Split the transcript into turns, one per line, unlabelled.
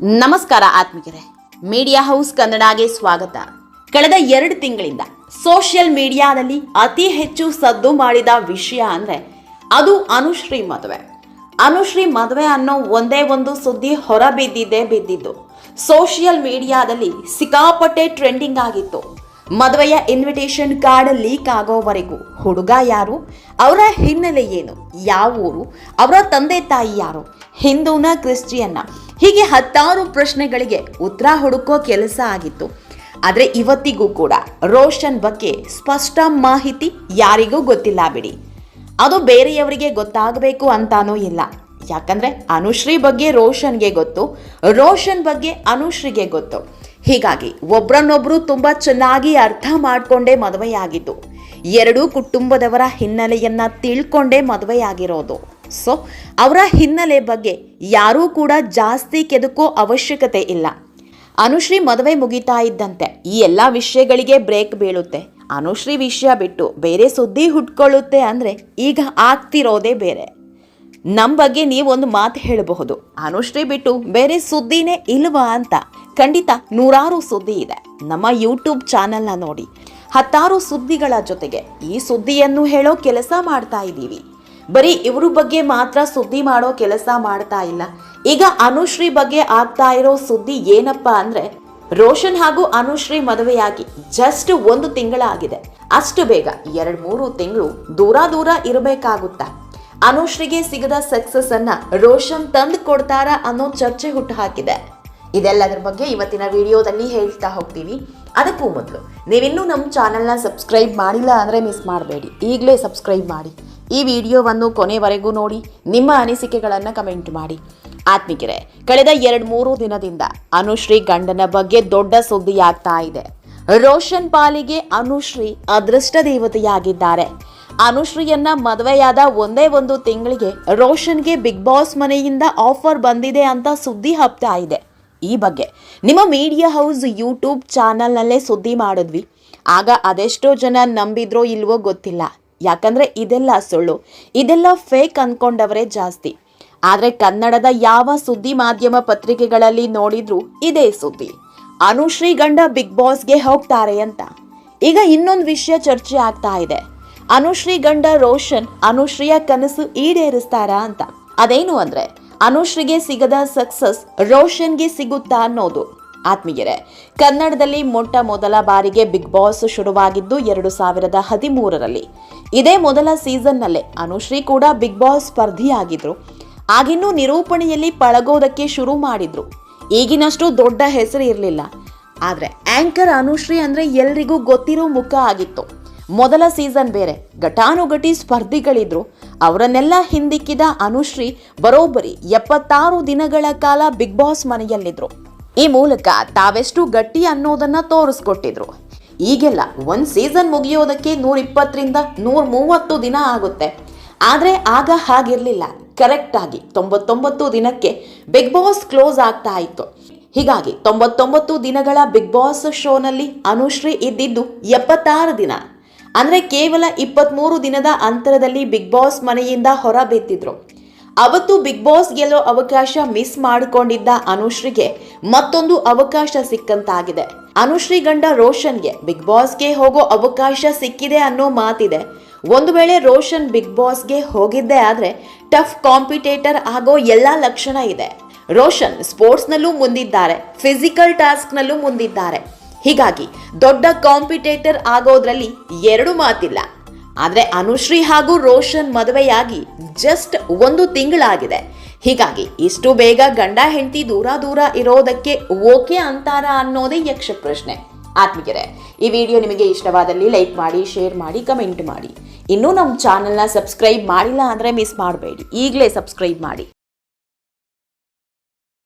ನಮಸ್ಕಾರ ಆತ್ಮಿಕರೇ media house ಕನ್ನಡಗೆ ಸ್ವಾಗತ. ಕಳೆದ ಎರಡು ತಿಂಗಳಿಂದ ಸೋಷಿಯಲ್ ಮೀಡಿಯಾದಲ್ಲಿ ಅತಿ ಹೆಚ್ಚು ಸದ್ದು ಮಾಡಿದ ವಿಷಯ ಅಂದ್ರೆ ಅದು ಅನುಶ್ರೀ ಮದುವೆ. ಅನುಶ್ರೀ ಮದುವೆ ಅನ್ನೋ ಒಂದೇ ಒಂದು ಸುದ್ದಿ ಹೊರಬಿದ್ದಿದ್ದೇ ಬಿದ್ದಿದ್ದು ಸೋಷಿಯಲ್ ಮೀಡಿಯಾದಲ್ಲಿ ಸಿಕ್ಕಾಪಟ್ಟೆ ಟ್ರೆಂಡಿಂಗ್ ಆಗಿತ್ತು. ಮದುವೆಯ ಇನ್ವಿಟೇಷನ್ ಕಾರ್ಡ್ ಲೀಕ್ ಆಗೋವರೆಗೂ ಹುಡುಗ ಯಾರು, ಅವರ ಹಿನ್ನೆಲೆ ಏನು, ಯಾವ ಊರು, ಅವರ ತಂದೆ ತಾಯಿ ಯಾರು, ಹಿಂದೂನ, ಕ್ರಿಶ್ಚಿಯನ್ನ ಹೀಗೆ ಹತ್ತಾರು ಪ್ರಶ್ನೆಗಳಿಗೆ ಉತ್ತರ ಹುಡುಕೋ ಕೆಲಸ ಆಗಿತ್ತು. ಆದರೆ ಇವತ್ತಿಗೂ ಕೂಡ ರೋಷನ್ ಬಗ್ಗೆ ಸ್ಪಷ್ಟ ಮಾಹಿತಿ ಯಾರಿಗೂ ಗೊತ್ತಿಲ್ಲ ಬಿಡಿ. ಅದು ಬೇರೆಯವರಿಗೆ ಗೊತ್ತಾಗಬೇಕು ಅಂತಾನೂ ಇಲ್ಲ. ಯಾಕಂದ್ರೆ ಅನುಶ್ರೀ ಬಗ್ಗೆ ರೋಷನ್ಗೆ ಗೊತ್ತು, ರೋಷನ್ ಬಗ್ಗೆ ಅನುಶ್ರೀಗೆ ಗೊತ್ತು. ಹೀಗಾಗಿ ಒಬ್ರನ್ನೊಬ್ರು ತುಂಬ ಚೆನ್ನಾಗಿ ಅರ್ಥ ಮಾಡ್ಕೊಂಡೇ ಮದುವೆಯಾಗಿದ್ದು. ಎರಡೂ ಕುಟುಂಬದವರ ಹಿನ್ನೆಲೆಯನ್ನು ತಿಳ್ಕೊಂಡೇ ಮದುವೆಯಾಗಿರೋದು. ಸೊ ಅವರ ಹಿನ್ನೆಲೆ ಬಗ್ಗೆ ಯಾರೂ ಕೂಡ ಜಾಸ್ತಿ ಕೆದಕೋ ಅವಶ್ಯಕತೆ ಇಲ್ಲ. ಅನುಶ್ರೀ ಮದುವೆ ಮುಗಿತಾ ಇದ್ದಂತೆ ಈ ಎಲ್ಲ ವಿಷಯಗಳಿಗೆ ಬ್ರೇಕ್ ಬೀಳುತ್ತೆ. ಅನುಶ್ರೀ ವಿಷಯ ಬಿಟ್ಟು ಬೇರೆ ಸುದ್ದಿ ಹುಟ್ಕೊಳ್ಳುತ್ತೆ ಅಂದರೆ ಈಗ ಆಗ್ತಿರೋದೇ ಬೇರೆ. ನಮ್ಮ ಬಗ್ಗೆ ನೀವೊಂದು ಮಾತು ಹೇಳಬಹುದು. ಅನುಶ್ರೀ ಬಿಟ್ಟು ಬೇರೆ ಸುದ್ದಿನೇ ಇಲ್ವಾ ಅಂತ ಖಂಡಿತ ನೂರಾರು ಸುದ್ದಿ ಇದೆ. ನಮ್ಮ ಯೂಟ್ಯೂಬ್ ಚಾನೆಲ್ನ ನೋಡಿ. ಹತ್ತಾರು ಸುದ್ದಿಗಳ ಜೊತೆಗೆ ಈ ಸುದ್ದಿಯನ್ನು ಹೇಳೋ ಕೆಲಸ ಮಾಡ್ತಾ ಇದ್ದೀವಿ. ಬರೀ ಇವ್ರ ಬಗ್ಗೆ ಮಾತ್ರ ಸುದ್ದಿ ಮಾಡೋ ಕೆಲಸ ಮಾಡ್ತಾ ಇಲ್ಲ. ಈಗ ಅನುಶ್ರೀ ಬಗ್ಗೆ ಆಗ್ತಾ ಇರೋ ಸುದ್ದಿ ಏನಪ್ಪಾ ಅಂದ್ರೆ, ರೋಷನ್ ಹಾಗೂ ಅನುಶ್ರೀ ಮದುವೆಯಾಗಿ ಜಸ್ಟ್ ಒಂದು ತಿಂಗಳಾಗಿದೆ. ಅಷ್ಟು ಬೇಗ ಎರಡ್ ಮೂರು ತಿಂಗಳು ದೂರ ದೂರ ಇರಬೇಕಾಗುತ್ತಾ? ಅನುಶ್ರೀಗೆ ಸಿಗದ ಸಕ್ಸಸ್ ಅನ್ನ ರೋಷನ್ ತಂದು ಕೊಡ್ತಾರ ಅನ್ನೋ ಚರ್ಚೆ ಹುಟ್ಟು ಹಾಕಿದೆ ಇದೆಲ್ಲದರ ಬಗ್ಗೆ ಇವತ್ತಿನ ವಿಡಿಯೋದಲ್ಲಿ ಹೇಳ್ತಾ ಹೋಗ್ತೀವಿ. ಅದಕ್ಕೂ ಮೊದಲು ನೀವಿನ್ನೂ ನಮ್ಮ ಚಾನೆಲ್ನ ಸಬ್ಸ್ಕ್ರೈಬ್ ಮಾಡಿಲ್ಲ ಅಂದರೆ ಮಿಸ್ ಮಾಡಬೇಡಿ. ಈಗಲೇ ಸಬ್ಸ್ಕ್ರೈಬ್ ಮಾಡಿ. ಈ ವಿಡಿಯೋವನ್ನು ಕೊನೆವರೆಗೂ ನೋಡಿ, ನಿಮ್ಮ ಅನಿಸಿಕೆಗಳನ್ನು ಕಮೆಂಟ್ ಮಾಡಿ. ಆತ್ಮಿಕರೆ, ಕಳೆದ ಎರಡು ಮೂರು ದಿನದಿಂದ ಅನುಶ್ರೀ ಗಂಡನ ಬಗ್ಗೆ ದೊಡ್ಡ ಸುದ್ದಿಯಾಗ್ತಾ ಇದೆ. ರೋಷನ್ ಪಾಲಿಗೆ ಅನುಶ್ರೀ ಅದೃಷ್ಟ ದೇವತೆಯಾಗಿದ್ದಾರೆ ಅನುಶ್ರೀಯನ್ನ ಮದುವೆಯಾದ ಒಂದೇ ಒಂದು ತಿಂಗಳಿಗೆ ರೋಷನ್ಗೆ ಬಿಗ್ ಬಾಸ್ ಮನೆಯಿಂದ ಆಫರ್ ಬಂದಿದೆ ಅಂತ ಸುದ್ದಿ ಹಬ್ತಾ ಇದೆ. ಈ ಬಗ್ಗೆ ನಿಮ್ಮ ಮೀಡಿಯಾ ಹೌಸ್ ಯೂಟ್ಯೂಬ್ ಚಾನಲ್ನಲ್ಲೇ ಸುದ್ದಿ ಮಾಡಿದ್ವಿ. ಆಗ ಅದೆಷ್ಟೋ ಜನ ನಂಬಿದ್ರೋ ಇಲ್ವೋ ಗೊತ್ತಿಲ್ಲ. ಯಾಕಂದ್ರೆ ಇದೆಲ್ಲ ಸುಳ್ಳು. ಇದೆಲ್ಲ ಫೇಕ್ ಅಂದ್ಕೊಂಡವರೇ ಜಾಸ್ತಿ. ಆದರೆ ಕನ್ನಡದ ಯಾವ ಸುದ್ದಿ ಮಾಧ್ಯಮ ಪತ್ರಿಕೆಗಳಲ್ಲಿ ನೋಡಿದ್ರು ಇದೇ ಸುದ್ದಿ. ಅನುಶ್ರೀ ಗಂಡ ಬಿಗ್ ಬಾಸ್ಗೆ ಹೋಗ್ತಾರೆ ಅಂತ. ಈಗ ಇನ್ನೊಂದು ವಿಷಯ ಚರ್ಚೆ ಆಗ್ತಾ ಇದೆ. ಅನುಶ್ರೀ ಗಂಡ ರೋಷನ್ ಅನುಶ್ರೀಯ ಕನಸು ಈಡೇರಿಸ್ತಾರಾ ಅಂತ. ಅದೇನು ಅಂದ್ರೆ ಅನುಶ್ರೀಗೆ ಸಿಗದ ಸಕ್ಸಸ್ ರೋಷನ್ಗೆ ಸಿಗುತ್ತಾ ಅನ್ನೋದು. ಆತ್ಮೀಯರೇ, ಕನ್ನಡದಲ್ಲಿ ಮೊಟ್ಟ ಮೊದಲ ಬಾರಿಗೆ ಬಿಗ್ ಬಾಸ್ ಶುರುವಾಗಿದ್ದು ಎರಡು ಸಾವಿರದ ಹದಿಮೂರರಲ್ಲಿ. ಇದೇ ಮೊದಲ ಸೀಸನ್ನಲ್ಲೇ ಅನುಶ್ರೀ ಕೂಡ ಬಿಗ್ ಬಾಸ್ ಸ್ಪರ್ಧಿಯಾಗಿದ್ರು. ಆಗಿನ್ನೂ ನಿರೂಪಣೆಯಲ್ಲಿ ಪಳಗೋದಕ್ಕೆ ಶುರು ಮಾಡಿದ್ರು. ಈಗಿನಷ್ಟು ದೊಡ್ಡ ಹೆಸರು ಇರಲಿಲ್ಲ. ಆದರೆ ಆಂಕರ್ ಅನುಶ್ರೀ ಅಂದರೆ ಎಲ್ರಿಗೂ ಗೊತ್ತಿರೋ ಮುಖ ಆಗಿತ್ತು. ಮೊದಲ ಸೀಸನ್ ಬೇರೆ, ಘಟಾನುಘಟಿ ಸ್ಪರ್ಧಿಗಳಿದ್ರು. ಅವರನ್ನೆಲ್ಲ ಹಿಂದಿಕ್ಕಿದ ಅನುಶ್ರೀ ಬರೋಬ್ಬರಿ ಎಪ್ಪತ್ತಾರು ದಿನಗಳ ಕಾಲ ಬಿಗ್ ಬಾಸ್ ಮನೆಯಲ್ಲಿದ್ರು. ಈ ಮೂಲಕ ತಾವೆಷ್ಟು ಗಟ್ಟಿ ಅನ್ನೋದನ್ನ ತೋರಿಸ್ಕೊಟ್ಟಿದ್ರು. ಈಗೆಲ್ಲ ಒಂದ್ ಸೀಸನ್ ಮುಗಿಯೋದಕ್ಕೆ ನೂರ ಇಪ್ಪತ್ತರಿಂದ ನೂರ ಮೂವತ್ತು ದಿನ ಆಗುತ್ತೆ. ಆದ್ರೆ ಆಗ ಹಾಗಿರ್ಲಿಲ್ಲ. ಕರೆಕ್ಟ್ ಆಗಿ ತೊಂಬತ್ತೊಂಬತ್ತು ದಿನಕ್ಕೆ ಬಿಗ್ ಬಾಸ್ ಕ್ಲೋಸ್ ಆಗ್ತಾ ಇತ್ತು. ಹೀಗಾಗಿ ತೊಂಬತ್ತೊಂಬತ್ತು ದಿನಗಳ ಬಿಗ್ ಬಾಸ್ ಶೋನಲ್ಲಿ ಅನುಶ್ರೀ ಇದ್ದಿದ್ದು ಎಪ್ಪತ್ತಾರು ದಿನ. ಅಂದ್ರೆ ಕೇವಲ ಇಪ್ಪತ್ಮೂರು ದಿನದ ಅಂತರದಲ್ಲಿ ಬಿಗ್ ಬಾಸ್ ಮನೆಯಿಂದ ಹೊರ ಬಿದ್ದಿದ್ರು. ಅವತ್ತು ಬಿಗ್ ಬಾಸ್ ಗೆಲ್ಲೋ ಅವಕಾಶ ಮಿಸ್ ಮಾಡಿಕೊಂಡಿದ್ದ ಅನುಶ್ರೀಗೆ ಮತ್ತೊಂದು ಅವಕಾಶ ಸಿಕ್ಕಂತಾಗಿದೆ. ಅನುಶ್ರೀ ಗಂಡ ರೋಷನ್ಗೆ ಬಿಗ್ ಬಾಸ್ಗೆ ಹೋಗೋ ಅವಕಾಶ ಸಿಕ್ಕಿದೆ ಅನ್ನೋ ಮಾತಿದೆ. ಒಂದು ವೇಳೆ ರೋಷನ್ ಬಿಗ್ ಬಾಸ್ಗೆ ಹೋಗಿದ್ದೆ ಆದರೆ ಟಫ್ ಕಾಂಪಿಟೇಟರ್ ಆಗೋ ಎಲ್ಲ ಲಕ್ಷಣ ಇದೆ. ರೋಷನ್ ಸ್ಪೋರ್ಟ್ಸ್ನಲ್ಲೂ ಮುಂದಿದ್ದಾರೆ, ಫಿಸಿಕಲ್ ಟಾಸ್ಕ್ನಲ್ಲೂ ಮುಂದಿದ್ದಾರೆ. ಹೀಗಾಗಿ ದೊಡ್ಡ ಕಾಂಪಿಟೇಟರ್ ಆಗೋದ್ರಲ್ಲಿ ಎರಡು ಮಾತಿಲ್ಲ. ಆದ್ರೆ ಅನುಶ್ರೀ ಹಾಗೂ ರೋಷನ್ ಮದುವೆಯಾಗಿ ಜಸ್ಟ್ ಒಂದು ತಿಂಗಳಾಗಿದೆ. ಹೀಗಾಗಿ ಇಷ್ಟು ಬೇಗ ಗಂಡ ಹೆಂಡತಿ ದೂರ ದೂರ ಇರೋದಕ್ಕೆ ಓಕೆ ಅಂತಾರ ಅನ್ನೋದೇ ಯಕ್ಷ ಪ್ರಶ್ನೆ. ಆತ್ಮಿಕರೇ ಈ ವಿಡಿಯೋ ನಿಮಗೆ ಇಷ್ಟವಾದಲ್ಲಿ ಲೈಕ್ ಮಾಡಿ, ಶೇರ್ ಮಾಡಿ, ಕಮೆಂಟ್ ಮಾಡಿ. ಇನ್ನೂ ನಮ್ಮ ಚಾನಲ್ನ ಸಬ್ಸ್ಕ್ರೈಬ್ ಮಾಡಿಲ್ಲ ಅಂದರೆ ಮಿಸ್ ಮಾಡಬೇಡಿ. ಈಗಲೇ ಸಬ್ಸ್ಕ್ರೈಬ್ ಮಾಡಿ.